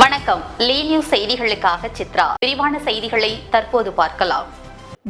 வணக்கம். லீனியூ செய்திகளுக்காக சித்ரா. விரிவான செய்திகளை தற்போது பார்க்கலாம்.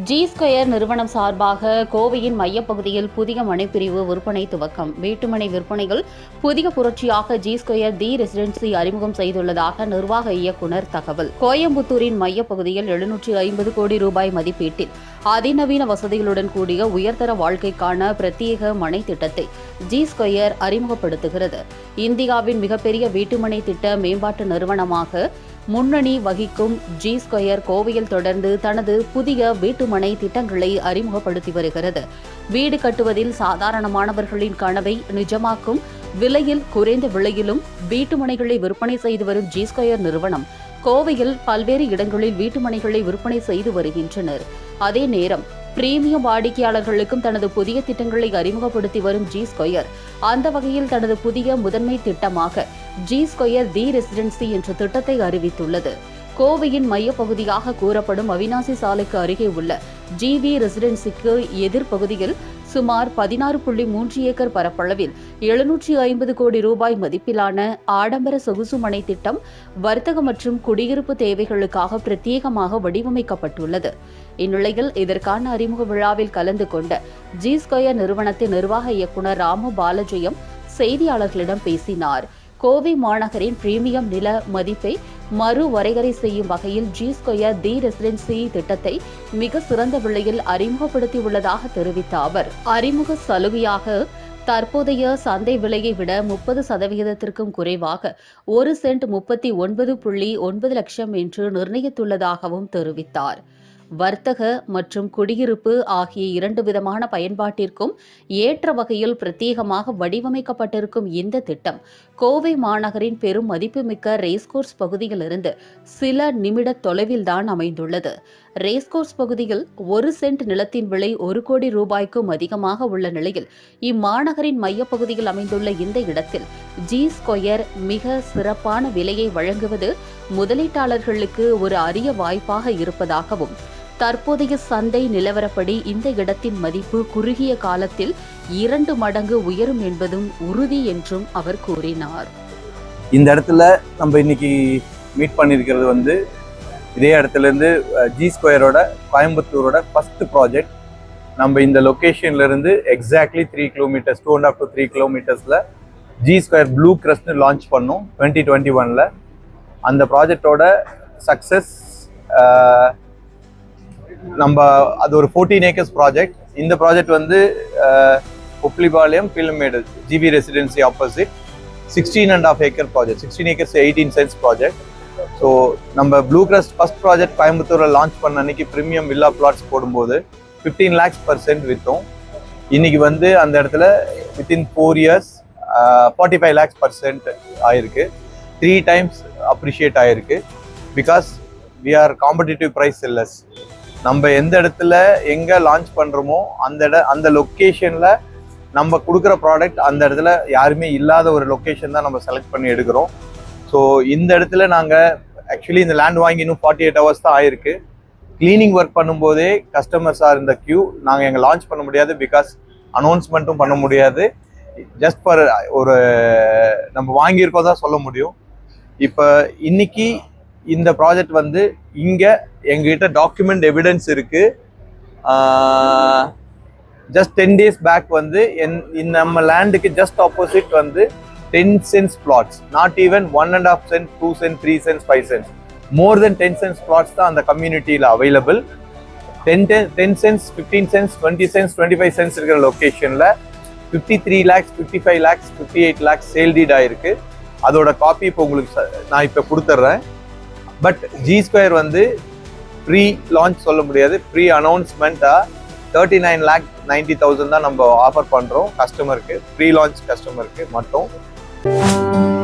ஜி ஸ்கொயர் நிறுவனம் சார்பாக கோவையின் மையப்பகுதியில் புதிய மனைப்பிரிவு விற்பனை துவக்கம். வீட்டுமனை விற்பனையில் புதிய புரட்சியாக ஜி ஸ்கொயர் தி ரெசிடென்சி அறிமுகம் செய்துள்ளதாக நிர்வாக இயக்குநர் தகவல். கோயம்புத்தூரின் மையப்பகுதியில் எழுநூற்றி ஐம்பது கோடி ரூபாய் மதிப்பீட்டில். அதிநவீன வசதிகளுடன் கூடிய உயர்தர வாழ்க்கைக்கான பிரத்யேக மனை திட்டத்தை ஜி ஸ்கொயர் அறிமுகப்படுத்துகிறது. இந்தியாவின் மிகப்பெரிய வீட்டுமனை திட்ட மேம்பாட்டு நிறுவனமாக முன்னணி வகிக்கும் ஜி ஸ்கொயர் கோவையில் தொடர்ந்து தனது புதிய வீட்டுமனை திட்டங்களை அறிமுகப்படுத்தி வருகிறது. வீடு கட்டுவதில் சாதாரணமானவர்களின் கனவை நிஜமாக்கும் விலையில் குறைந்த விலையிலும் வீட்டுமனைகளை விற்பனை செய்து வரும் ஜி ஸ்கொயர் நிறுவனம் கோவையில் பல்வேறு இடங்களில் வீட்டுமனைகளை விற்பனை செய்து வருகின்றனர். அதே நேரம் பிரீமியம் வாடிக்கையாளர்களுக்கும் தனது புதிய திட்டங்களை அறிமுகப்படுத்தி வரும் ஜி ஸ்கொயர் அந்த வகையில் தனது புதிய முதன்மை திட்டமாக ஜி ஸ்கொயர் தி ரெசிடென்சி என்ற திட்டத்தை அறிவித்துள்ளது. கோவையின் மையப்பகுதியாக கூறப்படும் அவினாசி சாலைக்கு அருகே உள்ள ஜிவி ரெசிடென்சிக்கு எதிர்ப்பகுதியில் சுமார் பதினாறு புள்ளி மூன்று ஏக்கர் பரப்பளவில் எழுநூற்றி ஐம்பது கோடி ரூபாய் மதிப்பிலான ஆடம்பர சொகுசு மனை திட்டம் வர்த்தக மற்றும் குடியிருப்பு தேவைகளுக்காக பிரத்யேகமாக வடிவமைக்கப்பட்டுள்ளது. இந்நிலையில் இதற்கான அறிமுக விழாவில் கலந்து கொண்ட ஜி ஸ்கொயர் நிறுவனத்தின் நிர்வாக இயக்குநர் ராமு பாலஜெயம் செய்தியாளர்களிடம் பேசினார். கோவை மாநகரின் பிரீமியம் நில மதிப்பை மறு வரையறை செய்யும் வகையில் ஜி ஸ்கொயர் தி ரெசிடென்சி திட்டத்தை மிக சிறந்த விலையில் அறிமுகப்படுத்தியுள்ளதாக தெரிவித்த அவர் அறிமுக சலுகையாக தற்போதைய சந்தை விலையை விட முப்பது சதவிகிதத்திற்கும் குறைவாக ஒரு சென்ட் முப்பத்தி ஒன்பது புள்ளி ஒன்பது லட்சம் என்று நிர்ணயித்துள்ளதாகவும் தெரிவித்தார். வர்த்தக மற்றும் குடியிருப்பு ஆகிய இரண்டு விதமான பயன்பாட்டிற்கும் ஏற்ற வகையில் பிரத்யேகமாக வடிவமைக்கப்பட்டிருக்கும் இந்த திட்டம் கோவை மாநகரின் பெரும் மதிப்புமிக்க ரேஸ்கோர்ஸ் பகுதியிலிருந்து சில நிமிட தொலைவில்தான் அமைந்துள்ளது. ரேஸ்கோர்ஸ் பகுதியில் ஒரு சென்ட் நிலத்தின் விலை ஒரு கோடி ரூபாய்க்கும் அதிகமாக உள்ள நிலையில் இம்மாநகரின் மையப்பகுதியில் அமைந்துள்ள இந்த இடத்தில் ஜி ஸ்கொயர் மிக சிறப்பான விலையை வழங்குவது முதலீட்டாளர்களுக்கு ஒரு அரிய வாய்ப்பாக இருப்பதாகவும் தற்போதைய சந்தை நிலவரப்படி இந்த இடத்தின் மதிப்பு குறுகிய காலத்தில் இரண்டு மடங்கு உயரும் என்பதும் உறுதி என்றும் அவர் கூறினார். இந்த இடத்துல நம்ம இன்னைக்கு மீட் பண்ணியிருக்கிறது வந்து இதே இடத்துலேருந்து ஜி ஸ்கொயரோட கோயம்புத்தூரோட ஃபர்ஸ்ட் ப்ராஜெக்ட் நம்ம இந்த லொக்கேஷன்லேருந்து exactly three kilometres two and half to three கிலோமீட்டர்ஸில் G square blue கிரஸ்ட்னு லான்ச் பண்ணோம் டுவெண்ட்டி டுவெண்ட்டி ஒனில் அந்த ப்ராஜெக்டோட சக்ஸஸ் நம்ம அது ஒரு ஃபோர்டீன் ஏக்கர்ஸ் ப்ராஜெக்ட் இந்த ப்ராஜெக்ட் வந்து Uppilipalayam Peelamedu GP residency opposite sixteen and half acre project sixteen acres eighteen cents project so நம்ம ப்ளூ கிரஸ்ட் ஃபஸ்ட் ப்ராஜெக்ட் கோயம்புத்தூரில் லான்ச் பண்ண அன்னைக்கு ப்ரீமியம் வில்லா பிளாட்ஸ் போடும்போது ஃபிஃப்டீன் லேக்ஸ் பர்சன்ட் விற்றோம் இன்னைக்கு வந்து அந்த இடத்துல within four years forty five lakhs percent ஆயிருக்கு. த்ரீ டைம்ஸ் அப்ரிஷியேட் ஆயிருக்கு. Because we are competitive price sellers நம்ம எந்த இடத்துல எங்கே லான்ச் பண்ணுறோமோ அந்த இட அந்த லொக்கேஷனில் நம்ம கொடுக்குற ப்ராடக்ட் அந்த இடத்துல யாருமே இல்லாத ஒரு லொக்கேஷன் தான் நம்ம செலக்ட் பண்ணி எடுக்கிறோம். ஸோ இந்த இடத்துல நாங்கள் ஆக்சுவலி இந்த லேண்ட் வாங்கி இன்னும் ஃபார்ட்டி எயிட் ஹவர்ஸ் தான் ஆயிருக்கு. க்ளீனிங் ஒர்க் பண்ணும்போதே கஸ்டமர்ஸ் ஆர் இந்த கியூ நாங்கள் எங்கள் லான்ச் பண்ண முடியாது பிகாஸ் அனௌன்ஸ்மெண்ட்டும் பண்ண முடியாது. ஜஸ்ட் ஃபார் ஒரு நம்ம வாங்கியிருக்கோம் தான் சொல்ல முடியும். இப்போ இன்னைக்கு இந்த ப்ராஜெக்ட் வந்து இங்கே எங்ககிட்ட டாக்குமெண்ட் எவிடன்ஸ் இருக்குது ஜஸ்ட் டென் டேஸ் பேக் வந்து என் இந்த நம்ம லேண்டுக்கு ஜஸ்ட் ஆப்போசிட் வந்து ten cents plots not even one and half cent two cent three cents five cents more than ten cents plots தான் அந்த கம்யூனிட்டியில் available ten ten ten cents fifteen cents twenty cents twenty five cents இருக்கிற லொக்கேஷனில் fifty three lakhs fifty five lakhs fifty eight lakhs sale deed ஆயிருக்கு. அதோட copy இப்போ உங்களுக்கு ச- நான் இப்போ கொடுத்துட்றேன் பட் ஜி ஸ்கொயர் வந்து ப்ரீ லான்ச் சொல்ல முடியாது pre அனௌன்ஸ்மெண்ட்டாக thirty nine lakh ninety thousand தான் நம்ம ஆஃபர் பண்ணுறோம் கஸ்டமருக்கு ப்ரீ லான்ச் கஸ்டமருக்கு மட்டும். Música